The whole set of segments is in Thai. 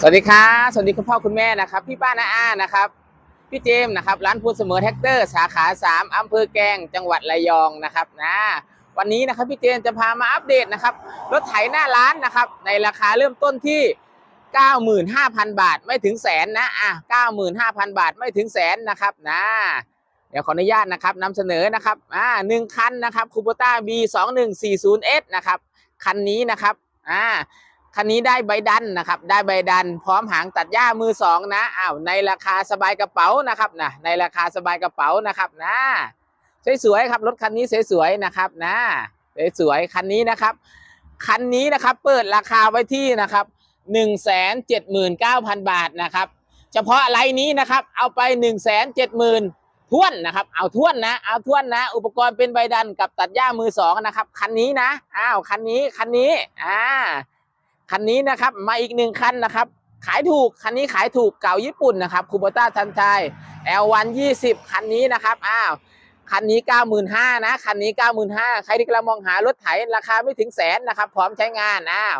สวัสดีครับสวัสดีคุณพ่อคุณแม่นะครับ พี่ป้าน้าอานะครับ พี่เจมส์นะครับ ร้านพูดเสมอแท็กเตอร์สาขา 3อำเภอแกงจังหวัดระยองนะครับนะวันนี้นะครับพี่เจมส์จะพามาอัปเดตนะครับรถไถหน้าร้านนะครับ ในราคาเริ่มต้นที่ 95,000 บาทไม่ถึงแสนนะอะ95,000 บาทไม่ถึงแสนนะครับนะเดี๋ยวขออนุญาตนะครับนำเสนอนะครับอ่าหนึ่งคันนะครับคูโบต้า B 2 1 4 0 S นะครับคันนี้นะครับอ่า คันนี้ได้ใบดันนะครับ ได้ใบดัน พร้อมหางตัดหญ้ามือสองนะอ้าวในราคาสบายกระเป๋านะครับนะในราคาสบายกระเป๋านะครับนะสวยๆครับรถคันนี้สวยๆนะครับนะสวยๆคันนี้นะครับคันนี้นะครับเปิดราคาไว้ที่นะครับหนึ่งแสนเจ็ดหมื่นเก้าพันบาทนะครับเฉพาะไลน์นี้นะครับเอาไปหนึ่งแสนเจ็ดหมื่นท่วนนะครับเอาท่วนนะเอาท่วนนะ อุปกรณ์เป็นใบดันกับตัดหญ้ามือสองนะครับคันนี้นะอ้าวคันนี้คันนี้อ่า คันนี้นะครับมาอีกหนึ่งคันนะครับ ขายถูกคันนี้ขายถูกเก่าญี่ปุ่นนะครับคูโบต้าทันชัย L1 20 คันนี้นะครับอ้าวคันนี้ 95,000นะคันนี้ 95,000ใครที่กำลังมองหารถไถราคาไม่ถึงแสนนะครับพร้อมใช้งานอ้าว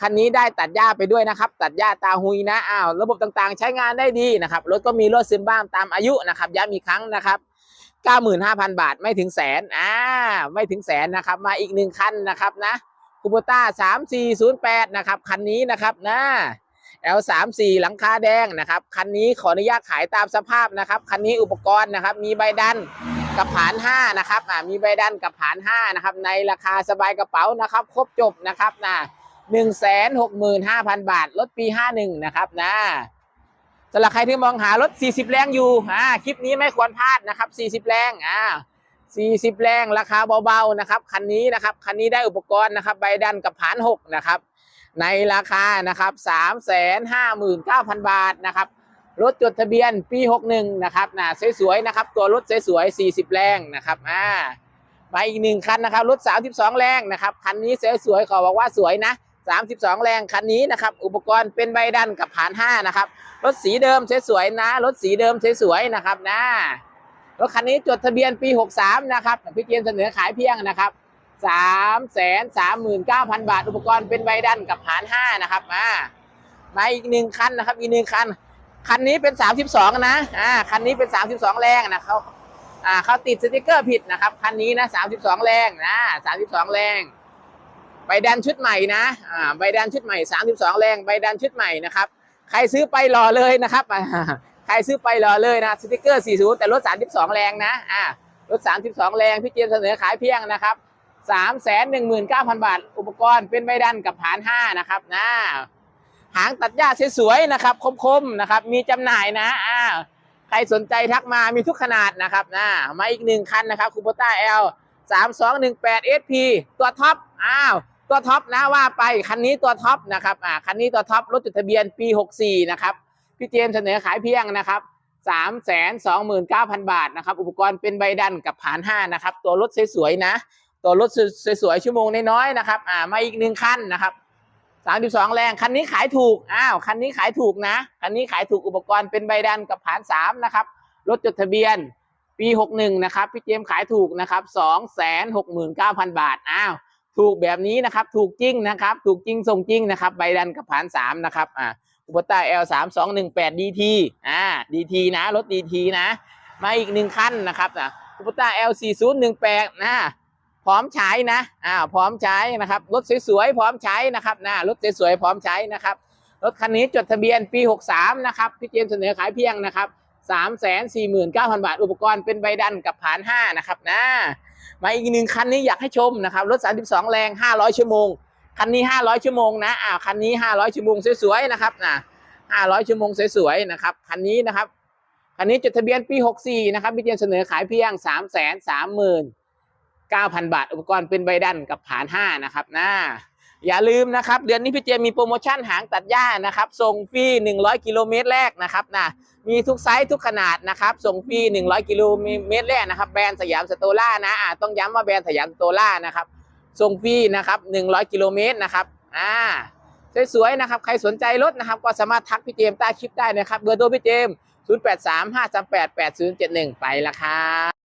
คันนี้ได้ตัดหญ้าไปด้วยนะครับ ตัดหญ้าตาหุยนะอ้าวระบบต่างๆ ใช้งานได้ดีนะครับรถก็มีรถซึมบ้างตามอายุนะครับย้ำอีกครั้งนะครับ95,000 บาทไม่ถึงแสนอ่าไม่ถึงแสนนะครับ มาอีกหนึ่งคันนะครับนะ คูโบต้า3408นย์แปดนะครับคันนี้นะครับนะ L34 หลังคาแดงนะครับคันนี้ขออนุญาตขายตามสภาพนะครับคันนี้อุปกรณ์นะครับมีใบดันกับผาน5นะครับอ่ามีใบดันกับผาน5นะครับในราคาสบายกระเป๋านะครับครบจบนะครับนะ165,000บาท รถปี51นะครับนะสำหรับใครที่มองหารถ 40 แรงอยู่อ่าคลิปนี้ไม่ควรพลาดนะครับ 40 แรงอ่า 40 แรงราคาเบาๆนะครับคันนี้นะครับคันนี้ได้อุปกรณ์นะครับใบดันกับผาน6นะครับในราคานะครับ359,000 บาทนะครับรถจดทะเบียนปี 61 นะครับนะสวยๆนะครับตัวรถสวยๆ40 แรงนะครับอ่ามาอีกหนึ่งคันนะครับรถ 32 แรงนะครับคันนี้สวยๆขอบอกว่าสวยนะ 32 แรงคันนี้นะครับอุปกรณ์เป็นใบดันกับผาน 5 นะครับรถสีเดิมสวยๆนะรถสีเดิมสวยๆนะครับนะ รถคันนี้จดทะเบียนปี 63 นะครับพี่เกียนเสนอขายเพียงนะครับ3 3 9 0 0 0 บาท อุปกรณ์เป็นใบดันกับผาน5นะครับมามาอีกหนึ่งคันนะครับ อีกหนึ่งคัน คันนี้เป็น 32 นะอ่าคันนี้เป็น 32 แรงนะเขาอ่าเขาติดสติกเกอร์ผิดนะครับ คันนี้นะ 32 แรงนะ 32 แรงใบดันชุดใหม่นะอ่าใบดันชุดใหม่ 32 แรงใบดันชุดใหม่นะครับ ใครซื้อไปรอเลยนะครับอ่า ใครซื้อไปรอเลยนะสติกเกอร์ 40 แต่รถ 32 แรงนะอ่ารถ 32 แรงพี่เจมส์เสนอขายเพียงนะครับ319,000 บาท อุปกรณ์เป็นใบดันกับฐาน 5 นะครับนะหางตัดหญ้าสวยๆนะครับ คมๆนะครับ มีจำหน่ายนะอ่าใครสนใจทักมามีทุกขนาดนะครับนะมาอีกหนึ่งคันนะครับคูโบต้า L 3218 SP ตัวท็อปอ้าวตัวท็อปนะว่าไปคันนี้ตัวท็อปนะครับอ่าคันนี้ตัวท็อปรถจดทะเบียนปี64นะครับ พี่เจมเสนอขายเพียงนะครับ3 2 9 0 0 0บาทนะครับ อุปกรณ์เป็นใบดันกับผาน5นะครับ ตัวรถสวยๆนะ ตัวรถสวยๆชั่วโมงน้อยๆนะครับ อ่ามาอีกหนึ่งคันนะครับ32แรงคันนี้ขายถูกอ้าวคันนี้ขายถูกนะคันนี้ขายถูกอุปกรณ์เป็นใบดันกับผาน3นะครับรถจดทะเบียนปี61นะครับพี่เจมขายถูกนะครับ269,000บาทอ้าวถูกแบบนี้นะครับ ถูกจริงนะครับ ถูกจริงส่งจริงนะครับ ใบดันกับผาน3นะครับอ่า อุปต้า L 3 2 1 8 DT อ่า DT นะ รถ DT นะ มาอีกหนึ่งคันนะครับนะอุปต้า L 4 0 1 8นะพร้อมใช้นะอ่าพร้อมใช้นะครับ รถสวยๆ พร้อมใช้นะครับนะรถสวยๆ พร้อมใช้นะครับ รถคันนี้จดทะเบียนปี 63 นะครับ พี่เจมเสนอขายเพียงนะครับ349,000 บาท อุปกรณ์เป็นใบดันกับผาน5นะครับนะมาอีกหนึ่งคันนี้อยากให้ชมนะครับ รถ 32 แรง 500 ชั่วโมง คันนี้ 500 ชั่วโมงนะอ่าคันนี้ 500 ชั่วโมงสวยๆนะครับนะ500 ชั่วโมงสวยๆนะครับคันนี้นะครับคันนี้จดทะเบียนปี 64 นะครับพี่เจมส์เสนอขายเพียง 3 3 0 0 0 9,000 บาท อุปกรณ์เป็นใบดันกับผาน 5 นะครับนะอย่าลืมนะครับ เดือนนี้พี่เจมีโปรโมชั่นหางตัดหญ้านะครับ ส่งฟรี 100 กิโลเมตรแรกนะครับนะมีทุกไซส์ทุกขนาดนะครับ ส่งฟรี 100 กิโลเมตรแรกนะครับ แบรนด์สยามสโตล่านะอ่าต้องย้ำว่าแบรนด์สยามสโตล่านะครับ ส่งฟรีนะครับ100 กิโลเมตรนะครับอ่าสวยๆนะครับใครสนใจรถนะครับ ก็สามารถทักพี่เจมส์ใต้คลิปได้นะครับเบอร์โทรพี่เจมส์0835388071 ไปละครับ